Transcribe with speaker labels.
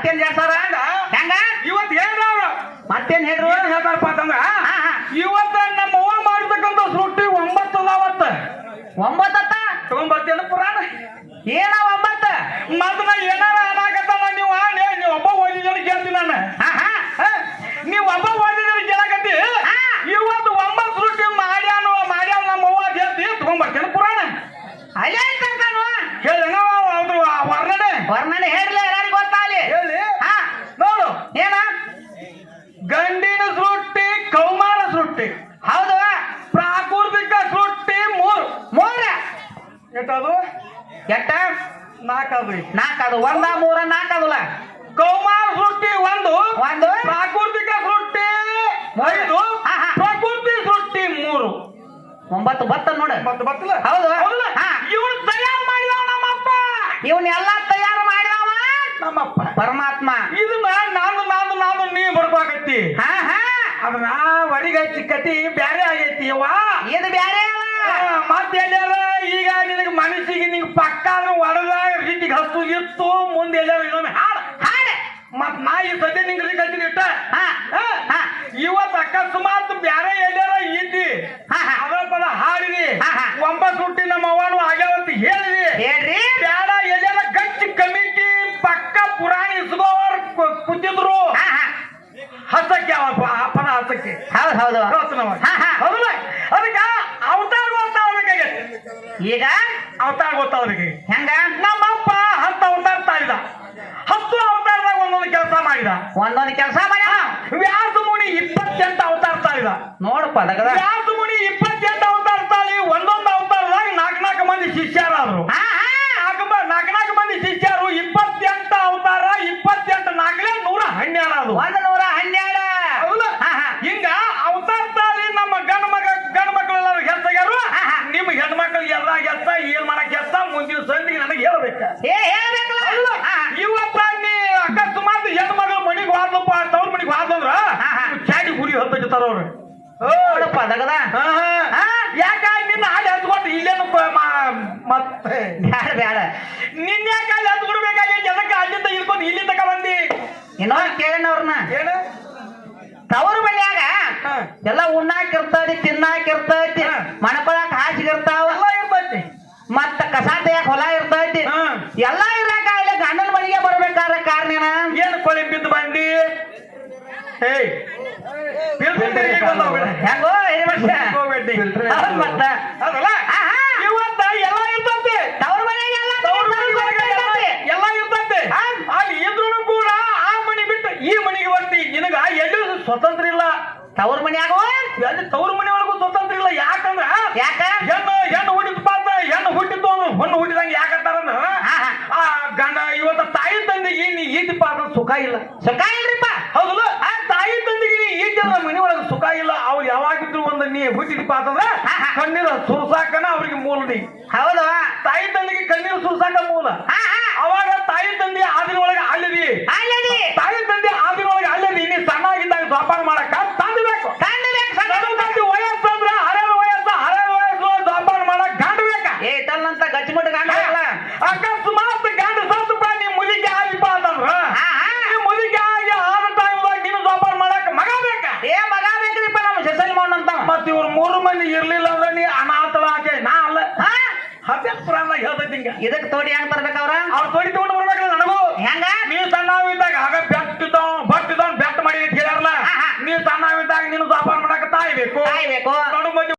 Speaker 1: ಮತ್ತೇನ್ ಹೇಳ್ತಾರ ಹೆಂಗ?
Speaker 2: ಇವತ್ತು ಹೇಳ್ರ
Speaker 1: ಮತ್ತೇನ್ ಹೇಳ್ರು
Speaker 2: ಏನ್ ಹೇಳ್ತಾರಪ್ಪ ಅಂತಂದ್ರ. ಇವತ್ತ ನಮ್ಮ ಅವ್ವ ಮಾಡ್ಬೇಕಂತ ಸುಟ್ಟಿ ಒಂಬತ್ತು ಅದಾವತ್ತ
Speaker 1: ಒಂಬತ್ತತ್ತ?
Speaker 2: ತಗೊಂಬರ್ತೇನ ಪುರಾಣ?
Speaker 1: ಏನ ಒಂಬತ್ತ
Speaker 2: ಮತ್ತ ನಾ ಏನಾರ ಅನಾಗತ್ತಲ್ಲ ನೀವು ನೇ ನೀವು ಒಬ್ಬ ಓದಿದ್ರೆ ಕೇಳ್ತೀನಿ ನಾನು
Speaker 1: ಹಾ, ಹಾ.
Speaker 2: ಹ? ನೀವು ಒಬ್ಬ ಓದಿದ್ರೆ ಕೇಳಕತ್ತಿ
Speaker 1: ಹಾ.
Speaker 2: ಇವತ್ತು ಒಂಬತ್ತು ಸುಟ್ಟಿ ಮಾಡ್ಯಾನು ಮಾಡ್ಯಾವ ನಮ್ಮ ಅವ್ವ ಅಂತ ಹೇಳ್ತಿ ತಗೊಂಬರ್ತೇನ ಪುರಾಣ
Speaker 1: ಅಲ್ಲೇ ಇರ್ತಾನು
Speaker 2: ಹೇಳಿ ಅವ್ರು ವರ್ಣನೆ
Speaker 1: ವರ್ಣನೆ ಹೇಳ್ಲಿ ಎಲ್ಲರಿಗೂ ಗೊತ್ತಾಗ್ಲಿ
Speaker 2: ಹೇಳಿ
Speaker 1: ಹಾ
Speaker 2: ನೋಡು
Speaker 1: ಏನ
Speaker 2: ಗಂಡಿನ ಸೃಷ್ಟಿ ಕೌಮಾರ ಸೃಷ್ಟಿ.
Speaker 1: ಹೌದು
Speaker 2: ಪ್ರಾಕೃತಿಕ ಸೃಷ್ಟಿ ಮೂರು.
Speaker 1: ಮೂರ.
Speaker 2: ಎಟ್ಟದು
Speaker 1: ಎಟ್ಟ?
Speaker 2: ನಾಲ್ಕದು.
Speaker 1: ನಾಲ್ಕದು. ಒಂದ ಮೂರ ನಾಲ್ಕದಲ್ಲ?
Speaker 2: ಕೌಮಾರ ಸೃಷ್ಟಿ ಒಂದು.
Speaker 1: ಒಂದು.
Speaker 2: ಪ್ರಾಕೃತಿಕ ಸೃಷ್ಟಿ ಐದು. ಪ್ರಕೃತಿ ಸೃಷ್ಟಿ ಮೂರು.
Speaker 1: ಒಂಬತ್ತು ಬತ್ತ ನೋಡು.
Speaker 2: ಮತ್ತೆ ಬತ್ತಲ್ಲ?
Speaker 1: ಹೌದು.
Speaker 2: ಇವನು ತಯಾರು ಮಾಡಿದವ ನಮ್ಮಪ್ಪ.
Speaker 1: ಇವನ್ನೆಲ್ಲ ತಯಾರು ಮಾಡಿದವ
Speaker 2: ನಮ್ಮಪ್ಪ.
Speaker 1: ಪರಮಾತ್ಮ.
Speaker 2: ನಾನು ನೀ
Speaker 1: ಹಾ
Speaker 2: ಅದನ್ನ ಒಡಿಗಚ್ಚಿ ಕತಿ ಬ್ಯಾರೆ ಆಗೈತಿ ಯವ್ವ.
Speaker 1: ಇದು ಬ್ಯಾರೆ
Speaker 2: ಮತ್ತೆ ಈಗ ನಿನಗೆ ಮನಸ್ಸಿಗೆ ನಿಂಗೆ ಪಕ್ಕ ಒಡದಾಗ ರೀತಿಗೆ ಹತ್ತು ಇತ್ತು ಮುಂದೆ ಎಲ್ಲಾರು ಇನ್ನೊಮ್ಮೆ ಹಾಡು.
Speaker 1: ಹಾಡೆ.
Speaker 2: ಮತ್ ನಾ ಈ ಸದ್ಯ ನಿಂಗೆ ರೀತಿ ಕತ್ತೀನಿ ಇಟ್ಟ.
Speaker 1: ಹಾ.
Speaker 2: ಹಾ?
Speaker 1: ಹಾ.
Speaker 2: ಇವತ್ತು ಅಕಸ್ಮಾತ್ ಬ್ಯಾರೆ ಎಲ್ಲಾರ ಇದ್ದಿ
Speaker 1: ಹಾ, ಹಾ.
Speaker 2: ಅದ ಪದ ಹಾಡಿದಿ
Speaker 1: ಹಾ, ಹಾ.
Speaker 2: ಒಂಬತ್ತು ಹುಟ್ಟಿ ನಮ್ಮ ಅವನು ಆಗ್ಯಾವಂತ ಹೇಳಿದಿ
Speaker 1: ಹೇಳ್ರಿ
Speaker 2: ಬ್ಯಾಡ ಎಲ್ಲಾರ ಗಚ್ಚಿ ಕಮಿಟಿ ಪಕ್ಕ ಪುರಾಣ ಇಸ್ಕೋವರ್ ಕೂತಿದ್ರು
Speaker 1: ಹಾ ಹಾ
Speaker 2: ಹಸಕ್ಕೆ ಅವ ಪ- ಆ ಪದ ಹಸಕ್ಕೆ
Speaker 1: ಹೌದು. ಹೌದು
Speaker 2: ಹೇಳ್ತಾನವ.
Speaker 1: ಹಾ, ಹಾ.
Speaker 2: ಹೌದಲ್ಲ? ಅದಕ್ಕೆ ಅವತಾರ
Speaker 1: ಈಗ?
Speaker 2: ಅವತಾರ ಗೊತ್ತಾವನಿಗೆ
Speaker 1: ಹೆಂಗ?
Speaker 2: ನಮ್ಮಪ್ಪ ಹತ್ತು ಅವತಾರ ತಾಳಿದ ಹತ್ತು ಅವತಾರದಾಗ ಒಂದೊಂದು ಕೆಲಸ ಮಾಡಿದ.
Speaker 1: ಒಂದೊಂದು ಕೆಲಸ ಮಾಡಿ
Speaker 2: ವ್ಯಾಸ ಮುನಿ ಇಪ್ಪತ್ತೆಂಟು ಅವತಾರ ತಾಳಿದ
Speaker 1: ನೋಡಪ್ಪ
Speaker 2: ವ್ಯಾಸ ಮುನಿ ಇಪ್ಪತ್ತೆಂಟು ಅವತಾರ ತಾಳಿ ಒಂದೊಂದು ಅವತಾರದಾಗ ನಾಲ್ಕು ನಾಲ್ಕು ಮಂದಿ ಶಿಷ್ಯರಾದ್ರು.
Speaker 1: ಹಾ ಹಾ.
Speaker 2: ನಾಲ್ಕು ನಾಲ್ಕು ನಾಲ್ಕು ಮಂದಿ ಶಿಷ್ಯರು ಇಪ್ಪತ್ತೆಂಟು ಅವತಾರ ಇಪ್ಪತ್ತೆಂಟು ನಾಲ್ಕಲೇ ನೂರ ಹನ್ನೆರಡು ಅದು
Speaker 1: ಒಂದ್ ನೂರ ಹನ್ನೆರಡು
Speaker 2: ಹೌದಾ?
Speaker 1: ಹಾ ಹಾ
Speaker 2: ಹಿಂಗ ಅವತಾರ ತಾಳಿ ನಮ್ಮ ಗಂಡ ಮಗ ಗಂಡ ಮಕ್ಕಳೆಲ್ಲರೂ ಗೆಲ್ಸಾಗ್ಯಾರು
Speaker 1: ಹಾ, ಹಾ.
Speaker 2: ನಿಮ್ಮ ಹೆಣ್ಮಕ್ಳಿಗೆ ಎಲ್ಲ ಗೆಲ್ಸ ಏನ್ ಮಾಡಕ್ ಸಂದಿಗೆ ನನಗೆ ಹೇಳ್ಬೇಕ?
Speaker 1: ಏ ಹೇಳ್ಬೇಕಲ್ಲ.
Speaker 2: ಇವತ್ತ ನೀ ಅಕಸ್ಮಾತ್ ಹೆಣ್ಣು ಮಗಳು ಮನಿಗೆ ಹೋದ್ಲಪ್ಪ ತವ್ರ ಮನಿಗೆ ಹೋದಂದ್ರ. ಚಾಡಿ ಗುರಿ ಹತ್ತಿರ್ತಾರ ಅವ್ರು.
Speaker 1: ನೋಡಪ್ಪ ದಗದ
Speaker 2: ಹಾ, ಹಾ. ಯಾಕ ನಿನ್ನ ಹಾಲು ಹತ್ಕೊಂಡು ಇಲ್ಲೇನು ಮತ್ತೆ
Speaker 1: ಬ್ಯಾಡ ಬ್ಯಾಡ.
Speaker 2: ನಿನ್ನ ಯಾಕೆ ಅಲ್ಲಿ ಹತ್ಕೊಡ್ಬೇಕಾಗಿ ಜನಕ್ಕೆ ಅಲ್ಲಿಂದ ಇಲ್ಕೊಂಡು ಇಲ್ಲಿ ತಕ ಬಂದಿ?
Speaker 1: ಇನ್ನೊಂದು ಕೇಳಣ ಅವ್ರನ್ನ.
Speaker 2: ಏನು?
Speaker 1: ತವರು ಮನ್ಯಾಗ. ಎಲ್ಲ ಉಣ್ಣಾಕ್ ತಿನ್ನಾಕಿರ್ತೈತಿ ತಿನ್ನಾಕ್ ಇರ್ತೈತಿ
Speaker 2: ಹಾ.
Speaker 1: ಮಣಕೊಳಕ್ ಹಾಸಿಗೆ ಇರ್ತಾವ
Speaker 2: ಎಲ್ಲ ಇರ್ತೈತಿ
Speaker 1: ಮತ್ತ ಕಸ ತೆಗಿಯಾಕ ಹೊಲ ಇರ್ತೈತಿ
Speaker 2: ಹಾ.
Speaker 1: ಎಲ್ಲ ಇರಾಕ ಇಲ್ಲ ಗಂಡನ ಮನೆಗೆ ಬರ್ಬೇಕಾದ್ರ ಕಾರಣ ಏನ
Speaker 2: ಏನು ಕೊಳಿ ಬಿದ್ದು ಬಂದಿ ಏಯ್ ಫಿಲ್ಟರ್ ಬಂದೋಗ್ಬೇಡ.
Speaker 1: ಹೆಂಗೋ ಮತ್ತ.
Speaker 2: ಇವತ್ತ ಎಲ್ಲ ಇರ್ತೈತಿ
Speaker 1: ತವ್ರ ಮನ್ಯಾಗ ಎಲ್ಲ
Speaker 2: ತವ್ರ
Speaker 1: ಇರ್ತೈತಿ.
Speaker 2: ಎಲ್ಲ ಇರ್ತೈತಿ
Speaker 1: ಆ?
Speaker 2: ಅಲ್ಲಿ ಇದ್ರು ಕೂಡ ಆ ಮನೆ ಬಿಟ್ಟು ಈ ಮನೆಗೆ ಬರ್ತಿ. ನಿನಗ ಎಲ್ಲೂ ಸ್ವತಂತ್ರ ಇಲ್ಲ.
Speaker 1: ತವ್ರ ಮನ್ಯಾಗ
Speaker 2: ಎಲ್ಲಿ ತವ್ರ ಮನೆ ಒಳಗೂ ಸ್ವತಂತ್ರ ಇಲ್ಲ. ಯಾಕಂದ್ರ
Speaker 1: ಯಾಕ?
Speaker 2: ಹೆಣ್ಣು ಹೆಣ್ಣು ಹುಟ್ಟಿದ ಅಂತ ಹೆಣ್ಣು ಹುಟ್ಟಿದ್ದು ಅವ್ನು. ಹೊಣ್ಣು ಹುಟ್ಟಿದಂಗೆ
Speaker 1: ಹಾ.
Speaker 2: ಆ ಗಂಡ ಇವತ್ತ ತಾಯಿ ತಂದೆಗೆ ನೀ ಈತಿ ಪಾತ್ರ ಸುಖ ಇಲ್ಲ.
Speaker 1: ಸುಖ ಇಲ್ರಿಪ್ಪ
Speaker 2: ಹೌದಲ್ಲ ಆ ತಾಯಿ ತಂದೆಗೆ ನೀ ಈತಿಲ್ಲ ಇಲ್ಲ ಅವ್ರು ಯಾವಾಗಿದ್ರು ಒಂದು ನೀ ಹುಟ್ಟಿದಪ್ಪ ಅಂತಂದ್ರೆ. ಕಣ್ಣೀರು ಸುರ್ಸಾಕನ ಅವ್ರಿಗೆ ಮೂಲ ನೀ.
Speaker 1: ಹೌದು.
Speaker 2: ತಾಯಿ ತಂದೆಗೆ ಕಣ್ಣೀರು ಸುರ್ಸಾಕ ಮೂಲ. ಅವಾಗ ತಾಯಿ ತಂದೆ ಆದಿನ ಒಳಗೆ ಅಲ್ಲದಿ ತಾಯಿ ತಂದೆ ಆದಿನ ಒಳಗೆ ಅಲ್ಲದಿ ನೀ ಸಣ್ಣಾಗಿದ್ದಾಗ ಜೋಪಾನ ಮಾಡಕ ತಂದಬೇಕು. ವಯಸ್ಸಂದ್ರ ಹಳೆಯ ವಯಸ್ಸು ಹಳೆಯ ವಯಸ್ಸು ಜೋಪಾನ ಮಾಡಕ್ ಗಂಡ ಬೇಕ
Speaker 1: ಏ ತನ್ನಂತ ಗಚ್ಚಿಮುಟ್ಟ ಗಂಡ ಇಲ್ಲ
Speaker 2: ಅಕಸ್ಮಾತ್ ಗಂಡ ಸತ್ತಪ್ಪ ನೀ ಮುದಿಗೆ ಆಗಿಪ್ಪ ಅಂತಂದ್ರ
Speaker 1: ಹಾ ಹಾ
Speaker 2: ನೀ ಮುದಿಗೆ ಆಗಿ ಆದ ಟೈಮ್ದಾಗ ನೀನು ಜೋಪಾನ ಮಾಡಕ್ ಮಗ ಬೇಕ
Speaker 1: ಏ ಮಗ ಬೇಕ್ರಿಪ್ಪ ನಮ್ಮ ಸೆಸಲ್ ಮೌನ್ ಅಂತ
Speaker 2: ಮತ್ ಇವ್ರ ಮೂರು ಮಂದಿ ಇರ್ಲಿಲ್ಲ ಅಂದ್ರೆ ನೀ ಅನಾಥಳ ನಾ ಅಲ್ಲ.
Speaker 1: ಹಾ?
Speaker 2: ಹತ್ತೆ ಪುರಾಣ ಹೇಳ್ತೈತಿ ಹಿಂಗ
Speaker 1: ಇದಕ್ಕೆ ತೋಡಿ ಹೆಂಗ್ ಬರ್ಬೇಕ ಅವ್ರ
Speaker 2: ಅವ್ರು ತೊಡಿ